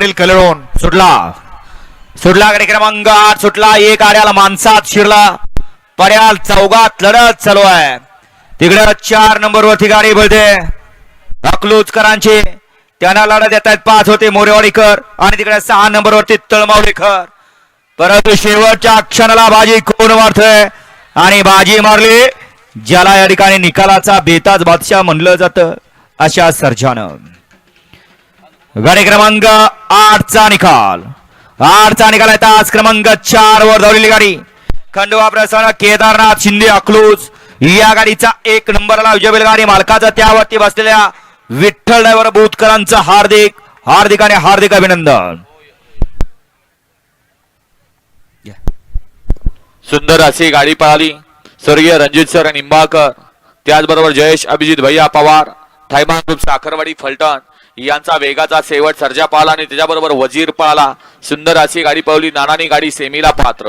पाटील कलळून सुटला. सुटला गाडी क्रमांक आठ सुटला. एक आड्याला माणसात शिरला. पर्याल चौघात लढत चालू आहे. तिकडे चार नंबर वरती गाडी बोलते. अकलूजकरांची. त्यांना लढत येत आहेत पाच होते मोरेवाडीकर. आणि तिकडे सहा नंबर वरती तळमावलेकर. परंतु शेवटच्या क्षणाला बाजी कोण मारतोय? आणि बाजी मारली. ज्याला या ठिकाणी निकालाचा बेताज बादशाह म्हणलं जातं अशा सर्जानं. गाडी क्रमांक आठचा निकाल. आठचा निकाल आहे तास क्रमांक चार वर धावलेली गाडी. खंडोबा प्रसन्न केदारनाथ शिंदे अकलूज. या गाडीचा एक नंबरला विजय गाडी. मालकाचा त्यावरती बसलेल्या विठ्ठल ड्रायव्हर बोधकरांचं हार्दिक हार्दिक आणि हार्दिक अभिनंदन. सुंदर अशी गाडी पळाली. स्वर्गीय रणजित सर निंबाळकर. त्याचबरोबर जयेश अभिजित भैया पवार थायमान ग्रुप साखरवाडी फलटण. यांचा वेगाचा शेवट सर्जा पळाला आणि त्याच्याबरोबर वजीर पळाला सुंदर अशी गाडी पावली नानानी गाडी सेमीला पात्र.